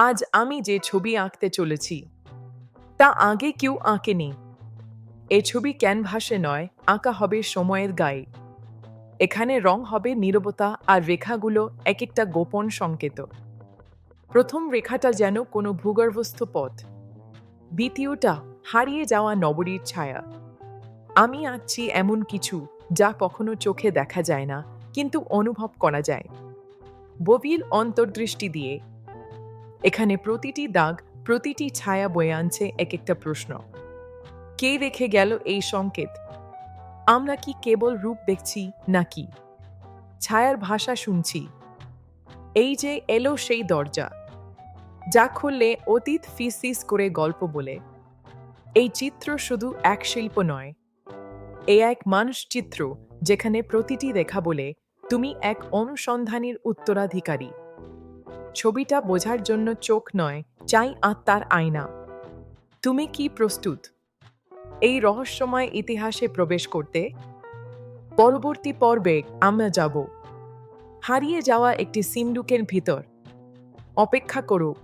আজ আমি যে ছবি আঁকতে চলেছি, তা আগে কেউ আঁকেনি। এ ছবি ক্যানভাসে নয়, আঁকা হবে সময়ের গায়ে। এখানে রং হবে নীরবতা আর রেখাগুলো এক একটা গোপন সংকেত। প্রথম রেখাটা যেন কোনো ভূগর্ভস্থ পথ। দ্বিতীয়টা, হারিয়ে যাওয়া নবরীর ছায়া। আমি আঁকছি এমন কিছু যা কখনো চোখে দেখা যায় না, কিন্তু অনুভব করা যায়। গভীর অন্তর্দৃষ্টি দিয়ে এখানে প্রতিটি দাগ, প্রতিটি ছায়া বয়ে আনছে এক একটা প্রশ্ন। কে রেখে গেল এই সংকেত? আমরা কি কেবল রূপ দেখছি নাকি? ছায়ার ভাষা শুনছি। এই যে এলো সেই দরজা। যা খুললে অতীত ফিসিস করে গল্প বলে। এই চিত্র শুধু এক শিল্প নয়। এ এক মানুষ চিত্র যেখানে প্রতিটি রেখা বলে, তুমি এক অনুসন্ধানীর উত্তরাধিকারী। ছবিটা বোঝার জন্য চোখ নয়, চাই আত্মার আয়না। তুমি কি প্রস্তুত? এই রহস্যময় ইতিহাসে প্রবেশ করতে পরবর্তী পর্বে আমরা যাব। হারিয়ে যাওয়া একটি সিমডুকের ভিতর। অপেক্ষা করো।